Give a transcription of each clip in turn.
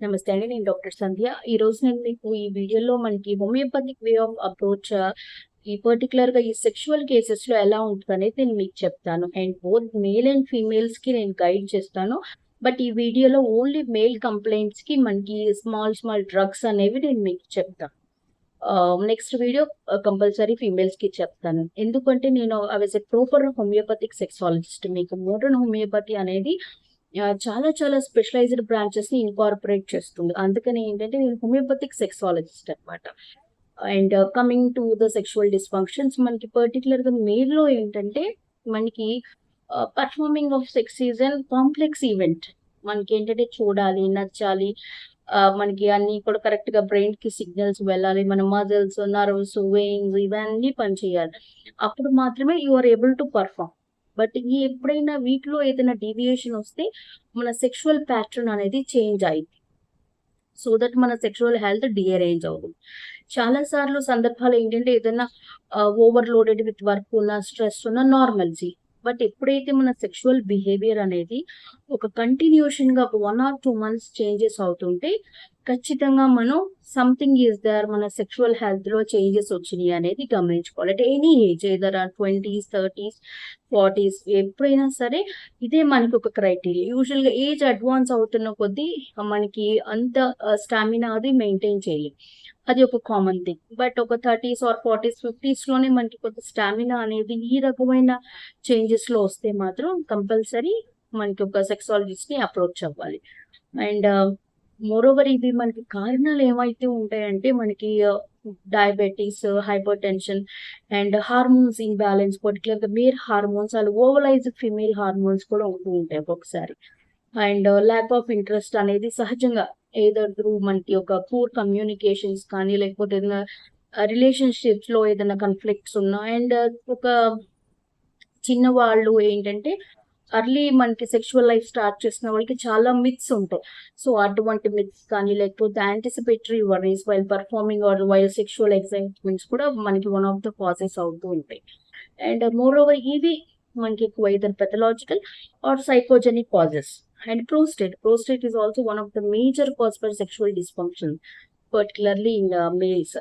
నమస్తే అండి నేను డాక్టర్ సంధ్య. ఈ రోజు నేను మీకు ఈ వీడియోలో మనకి హోమియోపతిక్ వే ఆఫ్ అప్రోచ్ ఈ పర్టికులర్గా ఈ సెక్షువల్ కేసెస్లో ఎలా ఉంటుంది అనేది నేను మీకు చెప్తాను. అండ్ బోత్ మేల్ అండ్ ఫీమేల్స్కి నేను గైడ్ చేస్తాను. బట్ ఈ వీడియోలో ఓన్లీ మేల్ కంప్లైంట్స్కి మనకి స్మాల్ స్మాల్ డ్రగ్స్ అనేవి నేను మీకు చెప్తాను. నెక్స్ట్ వీడియో కంపల్సరీ ఫీమేల్స్కి చెప్తాను. ఎందుకంటే నేను అవి ప్రాపర్ హోమియోపతిక్ సెక్సాలజిస్ట్ మీకు మోడర్న్ హోమియోపతి అనేది చాలా చాలా స్పెషలైజ్డ్ బ్రాంచెస్ని ఇన్కార్పొరేట్ చేస్తుంది. అందుకని ఏంటంటే నేను హోమియోపతిక్ సెక్సాలజిస్ట్ అన్నమాట. And coming to the sexual dysfunctions మనకి పర్టికులర్గా ఏంటంటే మనకి performing of sex season complex event మనకి ఏంటంటే చూడాలి నచ్చాలి మనకి అన్ని కూడా కరెక్ట్గా బ్రెయిన్కి సిగ్నల్స్ వెళ్ళాలి మన మజిల్స్ నర్వ్స్ వెయిన్స్ ఇవన్నీ పనిచేయాలి. అప్పుడు మాత్రమే you are able to perform but ఈ ఎప్పుడైనా వీటిలో ఏదైనా డీవియేషన్ వస్తే మన సెక్షువల్ ప్యాటర్న్ అనేది చేంజ్ అయింది సో దట్ మన సెక్షువల్ హెల్త్ డిఅరేంజ్ అవుతుంది. చాలా సార్లు సందర్భాలు ఏంటంటే ఏదైనా ఓవర్లోడెడ్ విత్ వర్క్ ఉన్న స్ట్రెస్ ఉన్న నార్మల్జీ బట్ ఎప్పుడైతే మన సెక్షువల్ బిహేవియర్ అనేది ఒక కంటిన్యూషన్గా one or two months changes అవుతుంటే ఖచ్చితంగా మనం సంథింగ్ ఈస్ దర్ మన సెక్షువల్ హెల్త్లో చేంజెస్ వచ్చినాయి అనేది గమనించుకోవాలి. అంటే any age either twenties thirties forties ఎప్పుడైనా సరే ఇదే మనకి ఒక క్రైటీరియా యూజువల్గా ఏజ్ అడ్వాన్స్ అవుతున్న కొద్దీ మనకి అంత స్టామినా అది మెయింటైన్ చేయలేం. అది ఒక కామన్ థింగ్ బట్ ఒక థర్టీస్ ఆర్ ఫార్టీస్ ఫిఫ్టీస్లోనే మనకి కొంత స్టామినా అనేది ఈ రకమైన చేంజెస్లో వస్తే మాత్రం కంపల్సరీ మనకి ఒక సెక్సాలజిస్ట్ని అప్రోచ్ అవ్వాలి. అండ్ మోరోవర్ uh, ఇవి మనకి కారణాలు ఏమైతే ఉంటాయంటే మనకి diabetes hypertension and hormones imbalance పర్టికులర్గా మేల్ హార్మోన్స్ అలా ఓవలైజ్ ఫిమేల్ హార్మోన్స్ కూడా ఉంటూ ఉంటాయి ఒక్కొక్కసారి. అండ్ ల్యాక్ ఆఫ్ ఇంట్రెస్ట్ అనేది సహజంగా ఏదర్ త్రూ మనకి ఒక పూర్ కమ్యూనికేషన్స్ కానీ లేకపోతే ఏదైనా రిలేషన్షిప్స్లో ఏదైనా కన్ఫ్లిక్ట్స్ ఉన్నా అండ్ ఒక చిన్నవాళ్ళు ఏంటంటే అర్లీ మనకి సెక్షువల్ లైఫ్ స్టార్ట్ చేసిన వాళ్ళకి చాలా మిత్స్ ఉంటాయి. సో అటువంటి మిత్స్ కానీ లేకపోతే anticipatory worries while performing or while sexual excitements కూడా మనకి వన్ ఆఫ్ ద కాజెస్ అవుతూ ఉంటాయి. అండ్ మోర్ ఓవర్ ఇవి మనకి ఎక్కువ either pathological or psychogenic causes and prostate prostate is also one of the major cause for sexual dysfunction particularly in males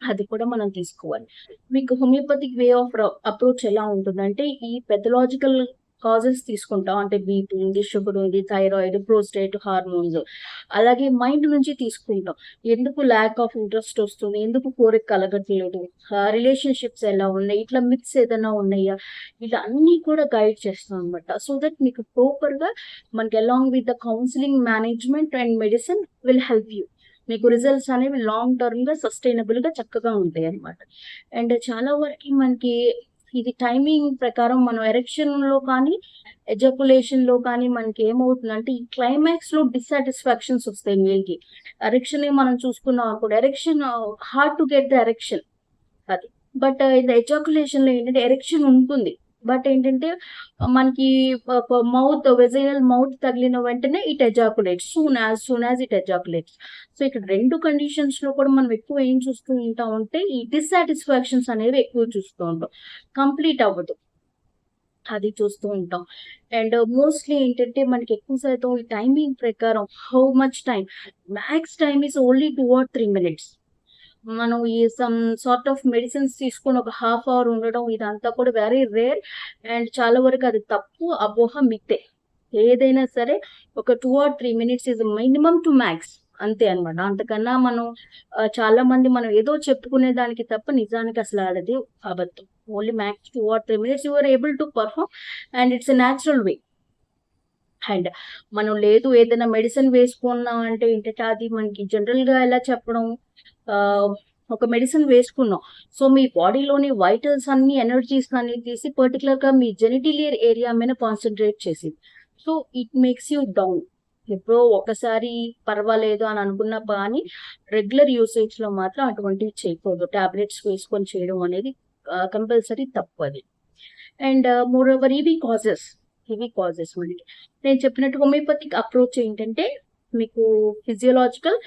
అది కూడా మనం తీసుకోవాలి. మీకు హోమియోపతిక్ వే ఆఫ్ అప్రోచ్ ఎలా ఉంటుందంటే ఈ పెథలాజికల్ కాజెస్ తీసుకుంటాం. అంటే బీపీ ఉంది షుగర్ ఉంది థైరాయిడ్ ప్రోస్టేట్ హార్మోన్స్. అలాగే మైండ్ నుంచి తీసుకుంటాం. ఎందుకు ల్యాక్ ఆఫ్ ఇంట్రెస్ట్ వస్తుంది? ఎందుకు కోరిక కలగట్లేదు? రిలేషన్షిప్స్ ఎలా ఉన్నాయి? ఇట్లా మిక్స్ ఏదైనా ఉన్నాయా? ఇట్లా అన్నీ కూడా గైడ్ చేస్తాం అనమాట సో దట్ మీకు ప్రోపర్గా మనకి along with the counselling management and medicine will help you మీకు రిజల్ట్స్ అనేవి లాంగ్ టర్మ్గా సస్టైనబుల్గా చక్కగా ఉంటాయి అన్నమాట అండ్ చాలా వరకు మనకి ఇది టైమింగ్ ప్రకారం మనం ఎరెక్షన్లో కానీ ఎజకులేషన్లో కానీ మనకి ఏమవుతుందంటే ఈ క్లైమాక్స్లో డిస్సాటిస్ఫాక్షన్స్ వస్తాయి మేల్కి కి ఎరెక్షన్ మనం చూసుకున్నాం అప్పుడు erection hard to get the erection అది. బట్ ఇది ఎజాకులేషన్లో ఏంటంటే ఎరెక్షన్ ఉంటుంది. బట్ ఏంటంటే మనకి మౌత్ వెజైనల్ మౌత్ తగిలిన వెంటనే it ejaculate soon as soon as it ejaculates so ఇక్కడ రెండు కండిషన్స్లో కూడా మనం ఎక్కువ ఏం చూస్తూ ఉంటాం అంటే ఈ డిస్సాటిస్ఫాక్షన్స్ అనేవి ఎక్కువ చూస్తూ ఉంటాం. కంప్లీట్ అవ్వదు. అది చూస్తూ ఉంటాం. అండ్ మోస్ట్లీ ఏంటంటే మనకి ఎక్కువ శాతం ఈ టైమింగ్ ప్రకారం how much time max time is only two or three minutes. మనం ఈ సమ్ సార్ట్ ఆఫ్ మెడిసిన్స్ తీసుకొని ఒక హాఫ్ అవర్ ఉండడం ఇదంతా కూడా వెరీ రేర్ అండ్ చాలా వరకు అది తప్పు అపోహ మిత్తే. ఏదైనా సరే ఒక two or three minutes is minimum to max అంతే అనమాట అంతకన్నా మనం చాలా మంది మనం ఏదో చెప్పుకునే దానికి తప్ప నిజానికి అసలు ఆడది అబద్ధం. Only max two or three minutes you're able to perform and it's a natural way and మనం లేదు ఏదైనా మెడిసిన్ వేసుకున్నాం అంటే ఏంటంటే అది మనకి జనరల్గా ఎలా చెప్పడం? ఒక మెడిసిన్ వేసుకున్నాం. సో మీ బాడీలోని వైటల్స్ అన్ని ఎనర్జీస్ అన్ని తీసి పర్టికులర్గా మీ జెనిటిలియర్ ఏరియా మీద కాన్సన్ట్రేట్ చేసింది. So it makes you down ఎప్పుడో ఒకసారి పర్వాలేదు అని అనుకున్న కానీ రెగ్యులర్ యూసేజ్లో మాత్రం అటువంటివి చేయకూడదు. టాబ్లెట్స్ వేసుకొని చేయడం అనేది కంపల్సరీ తప్పు అది. అండ్ మోర్ ఓవర్ ఇవి కాజెస్ ఇవి కాజెస్ మనకి. నేను చెప్పినట్టు హోమియోపతిక్ అప్రోచ్ ఏంటంటే మీకు physiological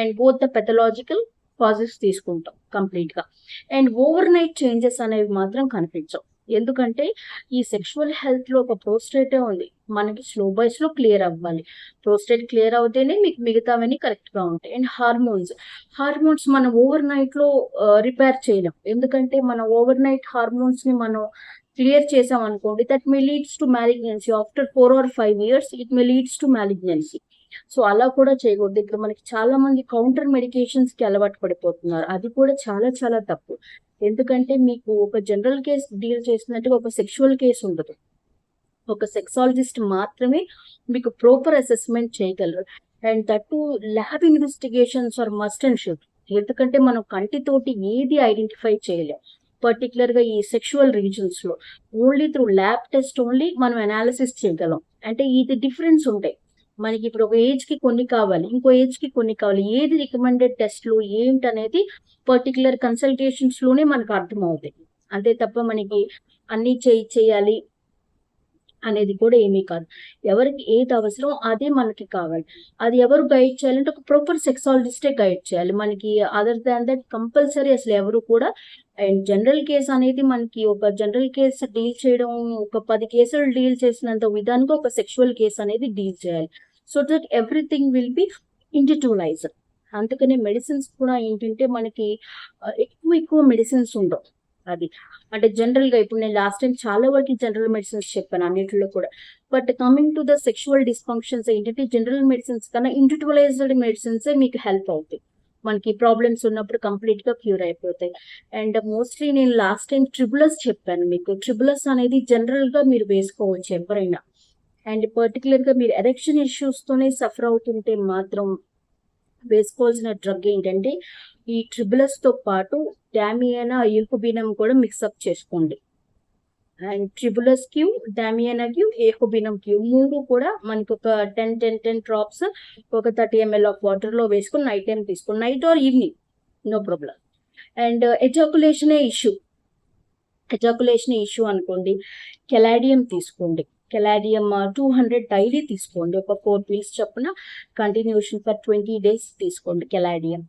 and both the pathological causes తీసుకుంటాం కంప్లీట్గా. అండ్ ఓవర్ నైట్ చేంజెస్ అనేవి మాత్రం కనిపించవు. ఎందుకంటే ఈ సెక్షువల్ హెల్త్లో ఒక ప్రోస్టేటే ఉంది. మనకి స్లో బై స్లో క్లియర్ అవ్వాలి. ప్రోస్టేట్ క్లియర్ అవుతేనే మీకు మిగతావన్నీ కరెక్ట్గా ఉంటాయి. అండ్ హార్మోన్స్ హార్మోన్స్ మనం ఓవర్ నైట్లో రిపేర్ చేయలేం. ఎందుకంటే మన ఓవర్ నైట్ హార్మోన్స్ని మనం క్లియర్ చేసాం అనుకోండి that may leads to malignancy after four or five years it may leads to malignancy so అలా కూడా చేయకూడదు. ఇక్కడ మనకి చాలా మంది కౌంటర్ మెడికేషన్స్కి అలవాటు పడిపోతున్నారు. అది కూడా చాలా చాలా తప్పు. ఎందుకంటే మీకు ఒక జనరల్ కేస్ డీల్ చేసినట్టుగా ఒక సెక్షువల్ కేసు ఉండదు. ఒక సెక్సాలజిస్ట్ మాత్రమే మీకు ప్రాపర్ అసెస్మెంట్ చేయగలరు. And that lab investigations are must and should ఎందుకంటే మనం కంటితోటి ఏది ఐడెంటిఫై చేయలేం. పర్టికులర్గా ఈ sexual రీజన్స్లో. Only through lab test only మనం అనాలిసిస్ చేయగలం. అంటే ఇది డిఫరెన్స్ ఉంటాయి. మనకి ఇప్పుడు ఒక ఏజ్కి కొన్ని కావాలి ఇంకో ఏజ్కి కొన్ని కావాలి. ఏది రికమెండెడ్ టెస్ట్లు ఏంటి అనేది పర్టికులర్ కన్సల్టేషన్స్లోనే మనకు అర్థమవుతాయి. అంతే తప్ప మనకి అన్ని చేయి చేయాలి అనేది కూడా ఏమీ కాదు. ఎవరికి ఏది అవసరం అదే మనకి కావాలి. అది ఎవరు గైడ్ చేయాలంటే ఒక ప్రాపర్ సెక్సాలజిస్టే గైడ్ చేయాలి. మనకి అదర్ దాన్ దట్ కంపల్సరీ అసలు ఎవరు కూడా అండ్ జనరల్ కేస్ అనేది మనకి ఒక జనరల్ కేసు డీల్ చేయడం ఒక పది కేసులు డీల్ చేసినంత విధానంగా ఒక సెక్షువల్ కేసు అనేది డీల్ చేయాలి. So that everything will be individualise అందుకనే మెడిసిన్స్ కూడా ఏంటంటే మనకి ఎక్కువ ఎక్కువ మెడిసిన్స్ ఉండవు. అది అంటే జనరల్గా ఇప్పుడు నేను లాస్ట్ టైం చాలా వరకు జనరల్ మెడిసిన్స్ చెప్పాను అన్నింటిలో కూడా. But coming to the sexual dysfunctions ఏంటంటే జనరల్ మెడిసిన్స్ కన్నా ఇండివిజువలైజ్డ్ మెడిసిన్స్ మీకు హెల్ప్ అవుతాయి. మనకి ప్రాబ్లమ్స్ ఉన్నప్పుడు కంప్లీట్గా క్యూర్ అయిపోతాయి. అండ్ మోస్ట్లీ నేను లాస్ట్ టైం ట్రిబులస్ చెప్పాను మీకు. ట్రిబులస్ అనేది జనరల్గా మీరు వేసుకోవచ్చు ఎవరైనా. అండ్ పర్టికులర్గా మీరు ఎరెక్షన్ ఇష్యూస్తోనే సఫర్ అవుతుంటే మాత్రం వేసుకోవాల్సిన డ్రగ్ ఏంటంటే ఈ ట్రిబులస్తో పాటు డామియానా ఏకుబీనం కూడా మిక్సప్ చేసుకోండి. And Tribulus Q Damiana Q ఏకుబీనం Q మూడు కూడా మనకి ఒక టెన్ టెన్ టెన్ డ్రాప్స్ ఒక థర్టీ ఎంఎల్ ఆఫ్ వాటర్లో వేసుకుని నైట్ టైం తీసుకోండి night or evening no problem and ఎజాకులేషనే issue ejaculation issue అనుకోండి కెలాడియం తీసుకోండి. కెలాడియం టూ హండ్రెడ్ డైలీ తీసుకోండి. ఒక ఫోర్ పిల్స్ చొప్పున కంటిన్యూషన్ ఫర్ ట్వంటీ డేస్ తీసుకోండి కెలాడియం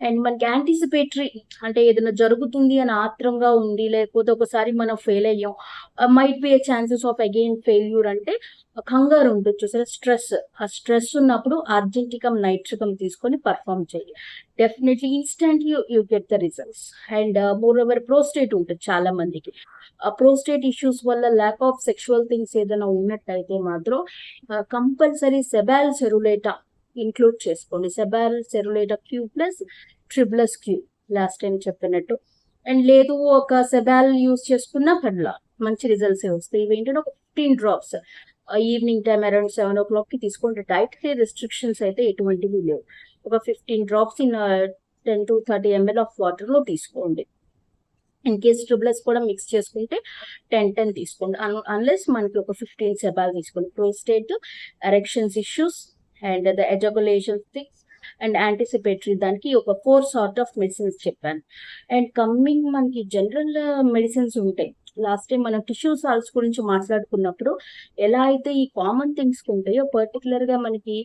అండ్ మనకి యాంటిసిపేటరీ అంటే ఏదైనా జరుగుతుంది అని ఆత్రంగా ఉంది లేకపోతే ఒకసారి మనం ఫెయిల్ అయ్యాం might be a chances of again failure అంటే కంగారు ఉండొచ్చు. సరే స్ట్రెస్ ఆ స్ట్రెస్ ఉన్నప్పుడు అర్జెంటికం నైట్రికం తీసుకొని పర్ఫామ్ చేయి definitely instant you you get the results and moreover prostate ఉంటుంది చాలా మందికి ఆ ప్రోస్టేట్ ఇష్యూస్ వల్ల ల్యాక్ ఆఫ్ సెక్షువల్ థింగ్స్ ఏదైనా ఉన్నట్టయితే మాత్రం కంపల్సరీ సెబాల్ సెరులేటా ఇంక్లూడ్ చేసుకోండి. Sabal serrulata Q plus tribulus Q. Last time చెప్పినట్టు. అండ్ లేదు ఒక సెబాల్ యూస్ చేసుకున్నా పర్లా మంచి రిజల్ట్స్ వస్తాయి. ఇవి ఏంటంటే ఒక fifteen drops evening time around seven ఓ క్లాక్కి తీసుకుంటే డైట్ రెస్ట్రిక్షన్స్ అయితే ఎటువంటివి లేవు. ఒక fifteen drops in ten to thirty ML of వాటర్లో తీసుకోండి. ఇన్ కేస్ ట్రిబులస్ కూడా మిక్స్ చేసుకుంటే టెన్ టెన్ తీసుకోండి. అన్లెస్ మనకి ఒక ఫిఫ్టీన్ సెబాల్ తీసుకోండి. Prostate erections issues and the ejaculation thicks and anticipatory దానికి ఒక ఫోర్ సార్ట్ ఆఫ్ మెడిసిన్స్ చెప్పాను. అండ్ కమ్మింగ్ మనకి జనరల్ మెడిసిన్స్ uh, ఉంటాయి. లాస్ట్ టైం మనం టిష్యూ సాల్ట్స్ గురించి మాట్లాడుకున్నప్పుడు ఎలా అయితే ఈ కామన్ థింగ్స్ ఉంటాయో పర్టికులర్గా మనకి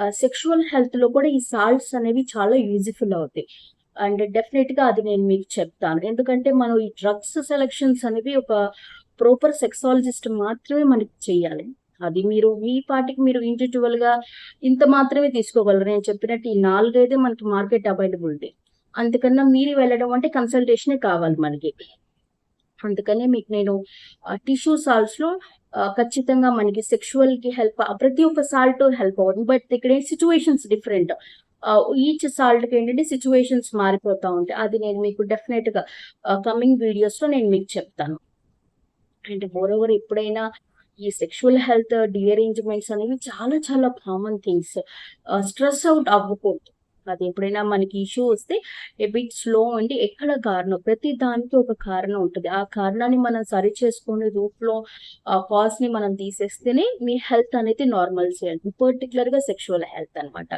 uh, సెక్షువల్ హెల్త్లో కూడా ఈ సాల్ట్స్ అనేవి చాలా యూజ్ఫుల్ అవుతాయి. అండ్ డెఫినెట్గా అది నేను మీకు చెప్తాను. ఎందుకంటే మనం ఈ డ్రగ్స్ సెలెక్షన్స్ అనేవి ఒక ప్రాపర్ సెక్సాలజిస్ట్ మాత్రమే మనకి చేయాలి అది మీరు మీ పాటికి మీరు ఇండివిజువల్గా ఇంత మాత్రమే తీసుకోగలరు. నేను చెప్పినట్టు ఈ నాలుగైతే మనకి మార్కెట్ అవైలబిలిటీ. అందుకన్నా మీరు వెళ్ళడం అంటే కన్సల్టేషనే కావాలి మనకి. అందుకనే మీకు నేను టిష్యూ సాల్ట్స్లో ఖచ్చితంగా మనకి సెక్షువల్కి హెల్ప్ ప్రతి ఒక్క సాల్ట్ హెల్ప్ అవుతుంది బట్ ఇక్కడ సిచ్యువేషన్స్ డిఫరెంట్ ఈచ్ సాల్ట్కి ఏంటంటే సిచ్యువేషన్స్ మారిపోతా ఉంటాయి. అది నేను మీకు డెఫినెట్గా కమింగ్ వీడియోస్లో నేను మీకు చెప్తాను. అండ్ మోర్ ఓవర్ ఎప్పుడైనా ఈ సెక్షువల్ హెల్త్ డిఅరేంజ్మెంట్స్ అనేవి చాలా చాలా కామన్ థింగ్స్ స్ట్రెస్ అవుట్ అవ్వకూడదు. అది ఎప్పుడైనా మనకి ఇష్యూ వస్తే బిట్ స్లో అంటే ఎక్కడ కారణం? ప్రతి దానికి ఒక కారణం ఉంటుంది. ఆ కారణాన్ని మనం సరి చేసుకునే రూట్లో ఆ కాజ్ని మనం తీసేస్తేనే మీ హెల్త్ అనేది నార్మల్ చేయాలి. పర్టికులర్గా సెక్షువల్ హెల్త్ అన్నమాట.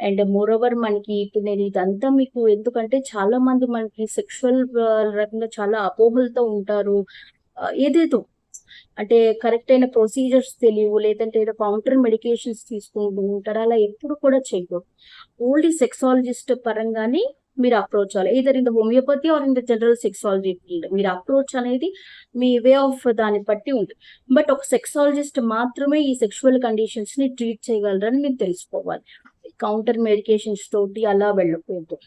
అండ్ మోర్ ఓవర్ మనకి ఇప్పుడు నేను ఇదంతా మీకు ఎందుకంటే చాలా మంది మనకి సెక్షువల్ రకంగా చాలా అపోహలతో ఉంటారు. ఏదేదో అంటే కరెక్ట్ అయిన ప్రొసీజర్స్ తెలియవు లేదంటే ఏదో కౌంటర్ మెడికేషన్స్ తీసుకుంటూ ఉంటారు అలా ఎప్పుడు కూడా చేయదు ఓన్లీ సెక్సాలజిస్ట్ పరంగానే మీరు అప్రోచ్ అవ్వాలి. Either in the homeopathy or in the general sexology field మీరు అప్రోచ్ అనేది మీ వే ఆఫ్ దాన్ని బట్టి ఉంటుంది. బట్ ఒక సెక్సాలజిస్ట్ మాత్రమే ఈ సెక్షువల్ కండిషన్స్ని ట్రీట్ చేయగలరని మీరు తెలుసుకోవాలి. కౌంటర్ మెడికేషన్స్ తోటి అలా వెళ్ళకూడదు.